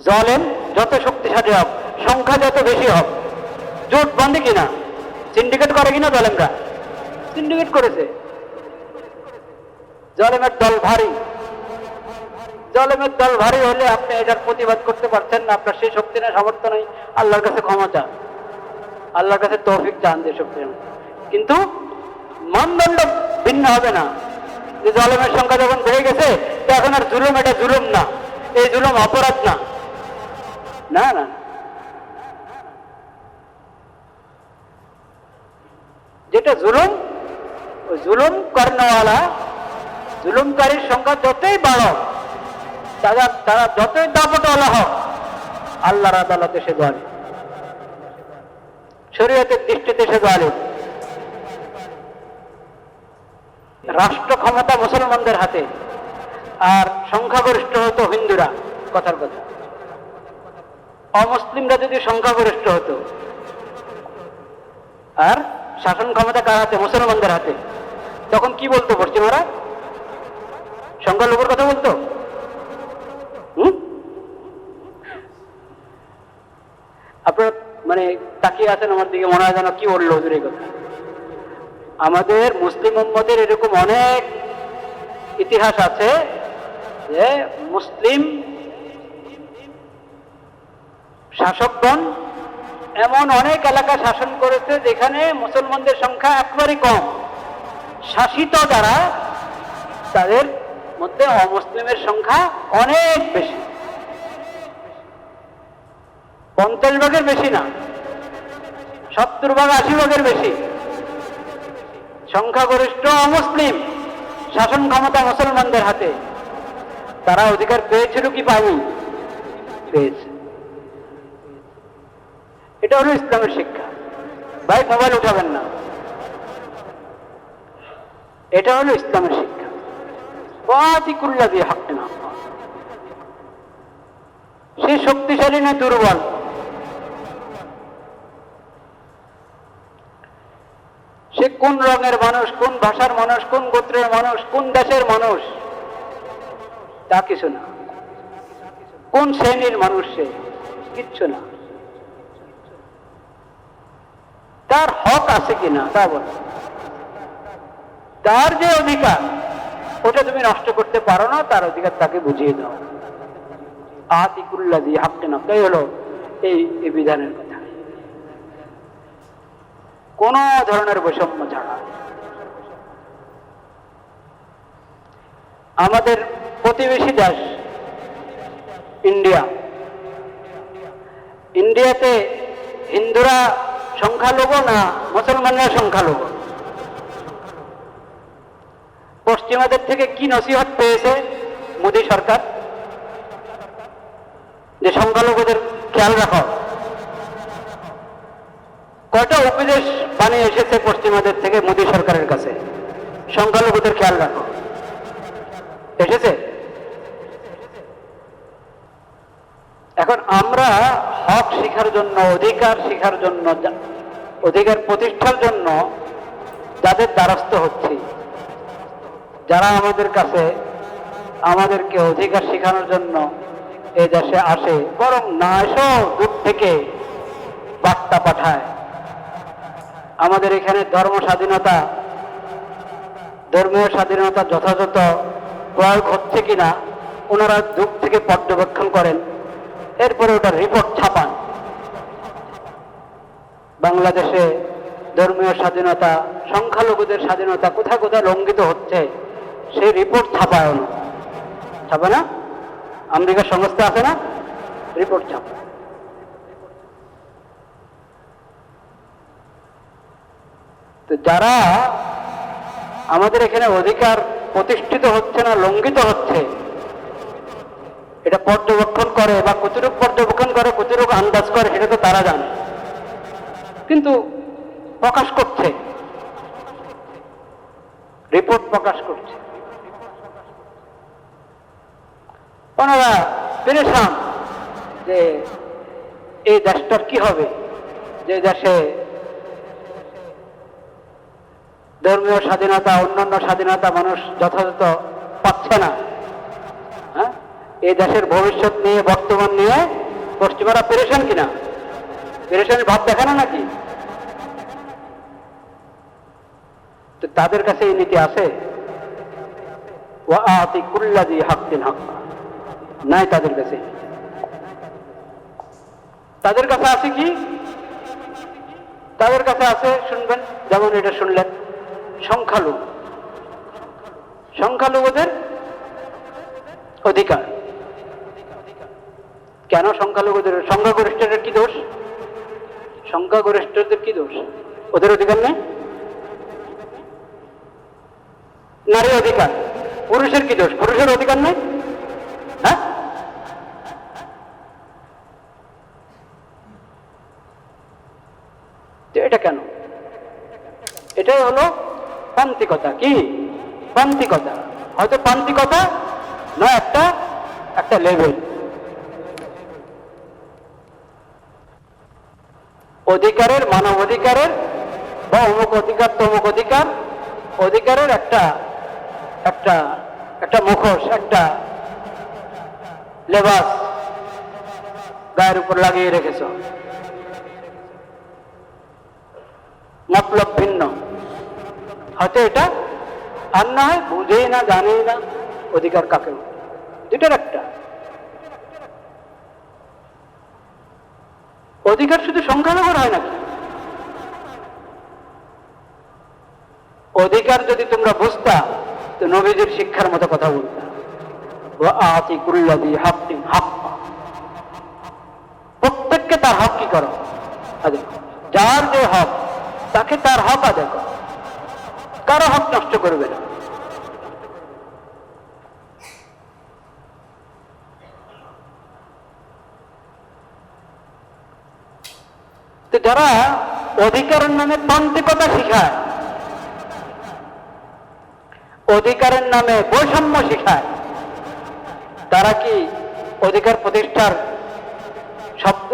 জলেন যত শক্তিশালী হোক, সংখ্যা যত বেশি হোক, জোট বন্ধে কিনা? সিন্ডিকেট করে কিনা জলেমরা? সিন্ডিকেট করেছে। জলেমের দল ভারী। জলেমের দল ভারী হলে আপনি এটার প্রতিবাদ করতে পারছেন না, আপনার সেই শক্তি না, সামর্থ্য নেই। আল্লাহর কাছে ক্ষমা চান। আল্লাহর কাছে তৌফিক চান যে শক্তি কিন্তু মানদণ্ড ভিন্ন হবে না। যে জলেমের সংখ্যা যখন বেড়ে গেছে তো এখন আর জুলুম এটা জুলুম না। এই জুলুম অপরাধ না। না না। যেটা জুলুম, ওই জুলুম কর্ণওয়ালা জুলুমকারীর সংখ্যা যতই বাড়ো তারা তারা যতই দাপটওয়ালা হোক, আল্লাহর আদালতে সে জানে শরীয়তের দৃষ্টিতে সে জানে রাষ্ট্র ক্ষমতা মুসলমানদের হাতে, আর সংখ্যাগরিষ্ঠ হতো হিন্দুরা, কথার কথা। অমুসলিমরা যদি সংখ্যাগরিষ্ঠ হতো, আর শাসন ক্ষমতা কার হাতে? মুসলমানদের হাতে। তখন কি বলতো পশ্চিমারা? সংখ্যালঘুর কথা বলতো? আপনার মানে তাকিয়ে আছেন আমার দিকে, মনে হয় যেন কি বলল হুজুর এই কথা। আমাদের মুসলিম উম্মতের এরকম অনেক ইতিহাস আছে যে মুসলিম শাসকগণ, এমন অনেক এলাকা শাসন করেছে যেখানে মুসলমানদের সংখ্যা একবারই কম। শাসিত যারা, তাদের মধ্যে অমুসলিমের সংখ্যা অনেক বেশি। পঞ্চাশ ভাগের বেশি না, সত্তর ভাগ, আশি ভাগের বেশি। সংখ্যাগরিষ্ঠ অমুসলিম শাসন ক্ষমতা মুসলমানদের হাতে। তারা অধিকার পেয়েছিল কি পায়নি? পেয়েছে। এটা হলো ইসলামের শিক্ষা। ভাই মোবাইল উঠাবেন না। এটা হলো ইসলামের শিক্ষা। বাতিকুল্লা দিয়ে হাঁকতে না সে শক্তিশালী না দুর্বল। সে কোন রঙের মানুষ, কোন ভাষার মানুষ, কোন গোত্রের মানুষ, কোন দেশের মানুষ? তা কিছু না। কোন শ্রেণির মানুষ সে? কিচ্ছু না। তার হক আছে কিনা, তা বল। তার যে অধিকার, ওটা তুমি নষ্ট করতে পারো না, তার অধিকার তাকে বুঝিয়ে দাও। আতিকুল্লা দিয়ে হাঁকতে না তাই হলো এই এই বিধানের কথা। কোন ধরনের বৈষম্য ছাড়া। আমাদের প্রতিবেশী দেশ, ইন্ডিয়া। ইন্ডিয়াতে হিন্দুরা সংখ্যালঘু না মুসলমানরা সংখ্যালঘু? পশ্চিমাদের থেকে কি নসিহত পেয়েছে মোদী সরকার? যে সংখ্যালঘুদের খেয়াল রাখো। কয়টা উপদেশ বানিয়ে এসেছে পশ্চিমাদের থেকে মোদী সরকারের কাছে? সংখ্যালঘুদের খেয়াল রাখো। এসেছে? এখন আমরা হক শিখার জন্য, অধিকার শিখার জন্য অধিকার প্রতিষ্ঠার জন্য যাদের দ্বারস্থ হচ্ছি। যারা আমাদের কাছে আমাদেরকে অধিকার শেখানোর জন্য এই দেশে আসে, বরং না এসেও দূর থেকে বার্তা পাঠায়। আমাদের এখানে ধর্ম স্বাধীনতা, ধর্মীয় স্বাধীনতা যথাযথ প্রয়োগ হচ্ছে কিনা, ওনারা দূর থেকে পর্যবেক্ষণ করেন। এরপরে ওটা রিপোর্ট ছাপান। বাংলাদেশে ধর্মীয় স্বাধীনতা, সংখ্যালঘুদের স্বাধীনতা কোথায় কোথায় লঙ্ঘিত হচ্ছে, সেই রিপোর্ট ছাপায় না ছাপে না? আমেরিকার সংস্থা আছে না? রিপোর্ট ছাপায় তো যারা আমাদের এখানে অধিকার প্রতিষ্ঠিত হচ্ছে না, লঙ্ঘিত হচ্ছে এটা পর্যবেক্ষণ করে বা কতটুক পর্যবেক্ষণ করে, কতটুক আন্দাজ করে, সেটা তো তারা জানে। কিন্তু প্রকাশ করছে। রিপোর্ট প্রকাশ করছে। ওনারা পেরেছান যে এই দেশটার কি হবে? যে দেশে ধর্মীয় স্বাধীনতা, অন্যান্য স্বাধীনতা মানুষ যথাযথ পাচ্ছে না। এই দেশের ভবিষ্যৎ নিয়ে, বর্তমান নিয়ে পশ্চিমারা পেরেশান কিনা? পেরেশানের ভাব দেখানো নাকি? তো তাদের কাছে এই নীতি আছে। নাই তাদের কাছে। তাদের কাছে আছে কি? তাদের কাছে আছে, শুনবেন, যেমন এটা শুনলেন, সংখ্যালঘু। সংখ্যালঘুদের অধিকার। কেন সংখ্যালঘুদের, সংখ্যাগরিষ্ঠদের কি দোষ? সংখ্যাগরিষ্ঠদের কি দোষ? ওদের অধিকার নেই? নারী অধিকার। পুরুষের কি দোষ? পুরুষের অধিকার নেই? হ্যাঁ? এটা কেন? এটাই হলো প্রান্তিকতা। কি? প্রান্তিকতা। হয়তো প্রান্তিকতা না একটা একটা লেভেল অধিকারের মানব অধিকারের বা অমুক অধিকার, তমুক অধিকার, অধিকারের একটা একটা একটা মুখোশ, একটা লেবাস গায়ের উপর লাগিয়ে রেখেছ। মতলব ভিন্ন। হয়তো এটা আর না হয় বুঝেই না, জানেই না, অধিকার কাকে। দুটার একটা। অধিকার শুধু সংখ্যালঘুর হয় নাকি? অধিকার যদি তোমরা বুঝতা, তো নবীজির শিক্ষার মতো কথা বলতা। প্রত্যেককে তার হক কি করো? যার যে হক, তাকে তার হক আদায় করো। কারও হক নষ্ট করবে না। যারা অধিকারের নামে প্রান্তিকতা শিখায়, অধিকারের নামে বৈষম্য শিখায়, তারা কি অধিকার প্রতিষ্ঠার শব্দ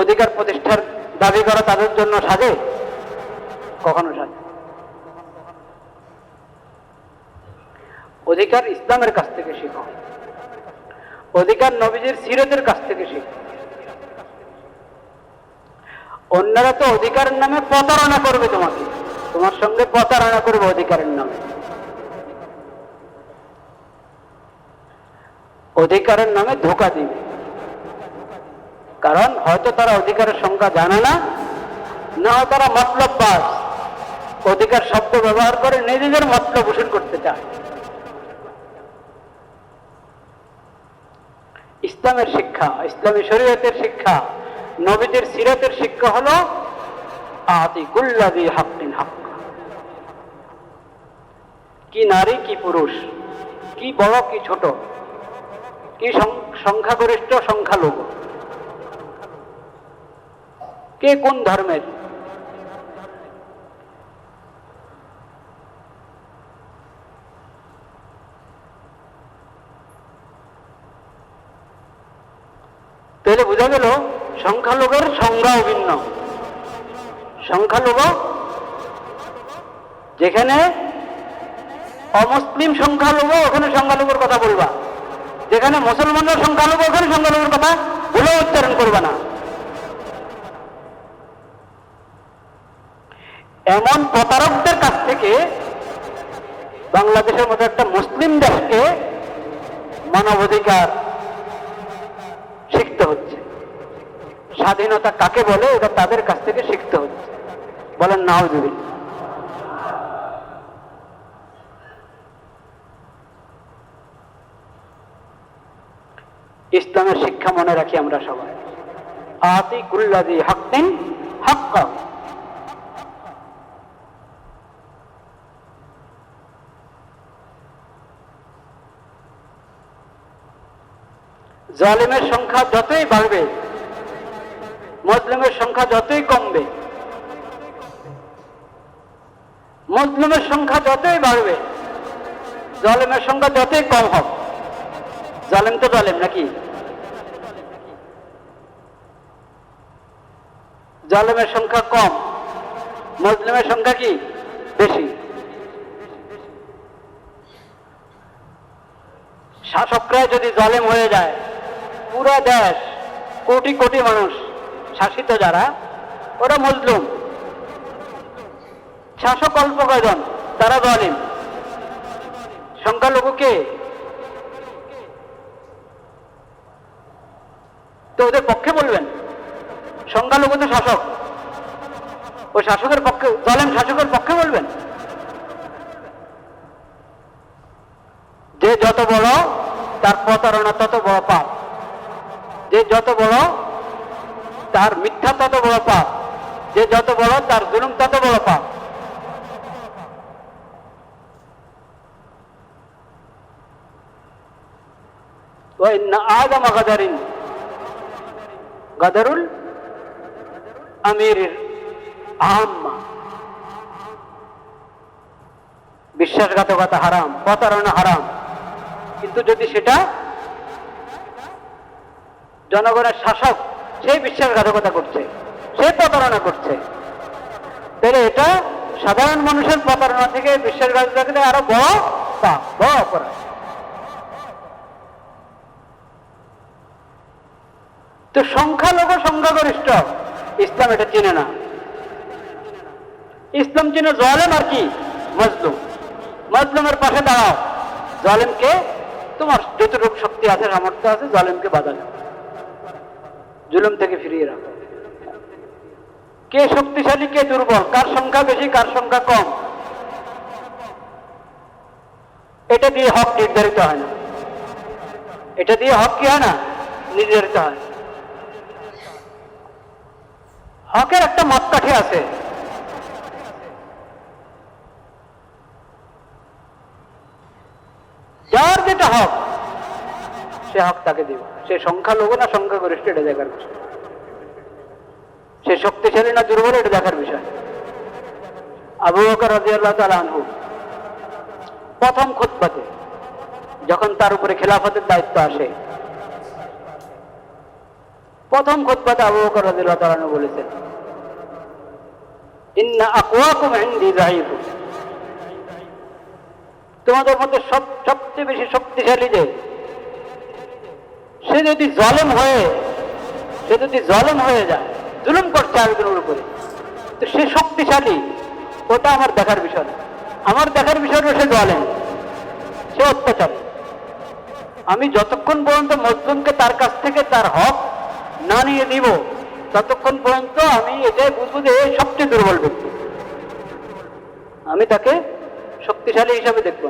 অধিকার প্রতিষ্ঠার দাবি করা তাদের জন্য সাজে? কখনো সাজে? অধিকার ইসলামের কাছ থেকে শিখো। অধিকার নবীজির সিরতের কাছ থেকে শিখো। অন্যরা তো অধিকারের নামে প্রতারণা করবে তোমাকে। তোমার সঙ্গে প্রতারণা করবে অধিকারের নামে। অধিকারের নামে ধোকা দিবে। কারণ হয়তো তারা অধিকারের সংখ্যা জানে না না তারা মতলব বাস অধিকার শব্দ ব্যবহার করে নিজেদের মতলব পোষণ করতে চায়। ইসলামের শিক্ষা, ইসলামী শরীয়তের শিক্ষা। নবীদের সিরাতের শিক্ষা হলো আতি গুল্লাদি হাক কি নারী, কি পুরুষ, কি বড়, কি ছোট, কি সংখ্যাগরিষ্ঠ, সংখ্যালঘু, কে কোন ধর্মের? তাহলে বোঝা গেল সংখ্যালঘুর সংজ্ঞাও ভিন্ন। সংখ্যালঘু যেখানে অমুসলিম সংখ্যালঘু, ওখানে সংখ্যালঘুর কথা বলবা। যেখানে মুসলমানরা সংখ্যালঘু, ওখানে সংখ্যালঘুর কথা ভুলেও উচ্চারণ করবে না। এমন প্রতারকদের কাছ থেকে বাংলাদেশের মতো একটা মুসলিম দেশকে মানবাধিকার শিখতে হচ্ছে স্বাধীনতা কাকে বলে, এটা তাদের কাছ থেকে শিখতে হচ্ছে। বলেন নাও দিবি ইসলামের শিক্ষা মনে রাখি আমরা সবাই। আতি কুল্লাদি হাক্কিন হাক্কা জালিমের সংখ্যা যতই বাড়বে মুসলিমের সংখ্যা যতই কমবে, মুসলিমের সংখ্যা যতই বাড়বে, জলেমের সংখ্যা যতই কম হবে জালেম তো জালেম নাকি? জালেমের সংখ্যা কম, মুসলিমের সংখ্যা কি? বেশি। শাসকরা যদি জলেম হয়ে যায়, পুরো দেশ কোটি কোটি মানুষ শাসিত যারা, ওরা মজলুম শাসক অল্প কয়জন? তারা জলিম। সংখ্যালঘুকে তো ওদের পক্ষে বলবেন? সংখ্যালঘু তো শাসক। ও শাসকের পক্ষে, জলেম শাসকের পক্ষে বলবেন? যে যত বড়, তার প্রতারণা তত বড় পাপ। যে যত বড় তার মিথ্যা তত বড় পাপ। যে যত বড়, তার জুলুম তত বড় পাপ। আদম গাদারিন। গাদারুল আমিরের আহম্মা বিশ্বাসঘাতকতা হারাম, প্রতারণা হারাম। কিন্তু যদি সেটা জনগণের শাসক সেই বিশ্বাসঘাতকতা করছে, সে প্রতারণা করছে। তাহলে এটা সাধারণ মানুষের প্রতারণা থেকে বিশ্বাসঘাতকতা আরও বড় পাপ, বড় অপরাধ। তো সংখ্যালঘু সংখ্যাগরিষ্ঠ, ইসলাম এটা চিনে না। ইসলাম চিনে জলেম আর কি? মজলুম। মজলুমের পাশে দাঁড়াও। জলেমকে তোমার যতটুকু শক্তি আছে, সামর্থ্য আছে, জলেমকে বাধা দাও। জুলুম থেকে ফিরিয়ে রাখো কে শক্তিশালী, কে দুর্বল, কার সংখ্যা বেশি, কার সংখ্যা কম? এটা দিয়ে হক নির্ধারিত হয় না। এটা দিয়ে হক কি হয় না? নির্ধারিত হয়। হকের একটা মাপকাঠি আছে। যার যেটা হক সে হক তাকে দিব। সে সংখ্যালঘু না সংখ্যাগরিষ্ঠ, এটা দেখার বিষয়। সে শক্তিশালী না দুর্বল, এটা দেখার বিষয়। আবু বকর রাদিয়াল্লাহু তাআলা আনহু প্রথম খুতবাতে যখন তার উপরে খেলাফতের দায়িত্ব আসে, প্রথম খুতবাতে আবু বকর রাদিয়াল্লাহু তাআলা আনহু বলেছেন তোমাদের মধ্যে সব সবচেয়ে বেশি শক্তিশালী যে সে যদি জলম হয়ে, সে যদি জলম হয়ে যায়, জুলুম করছে আরেকজনের উপরে, তো সে শক্তিশালী, ওটা আমার দেখার বিষয় আমার দেখার বিষয় সে জলেম, সে অত্যাচার। আমি যতক্ষণ পর্যন্ত মজলুমকে তার কাছ থেকে তার হক না নিয়ে দিব ততক্ষণ পর্যন্ত আমি এটাই বুঝব যে সবচেয়ে দুর্বল ব্যক্তি। আমি তাকে শক্তিশালী হিসাবে দেখব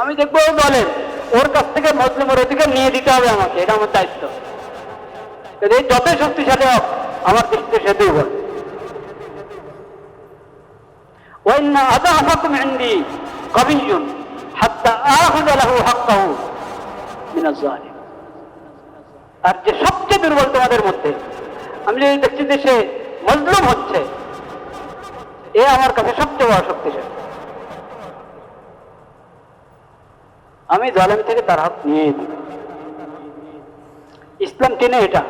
আমি দেখব বলেন ওর কাছ থেকে মজলুমের অধিকার নিয়ে দিতে হবে আমাকে এটা আমার দায়িত্ব কিন্তু এই যতই শক্তিশালী হোক আমার দৃষ্টিতে সে দুর্বল وإن أضعفكم عندي قوي حتى آخذ له حقه من الظالم আর যে সবচেয়ে দুর্বল তোমাদের মধ্যে আমি যদি দেখছি যে সে মজলুম হচ্ছে এ আমার কাছে সবচেয়ে বড় শক্তিশালী আমি জালেম থেকে তার হাত নিয়ে ইসলাম টেনে এটা।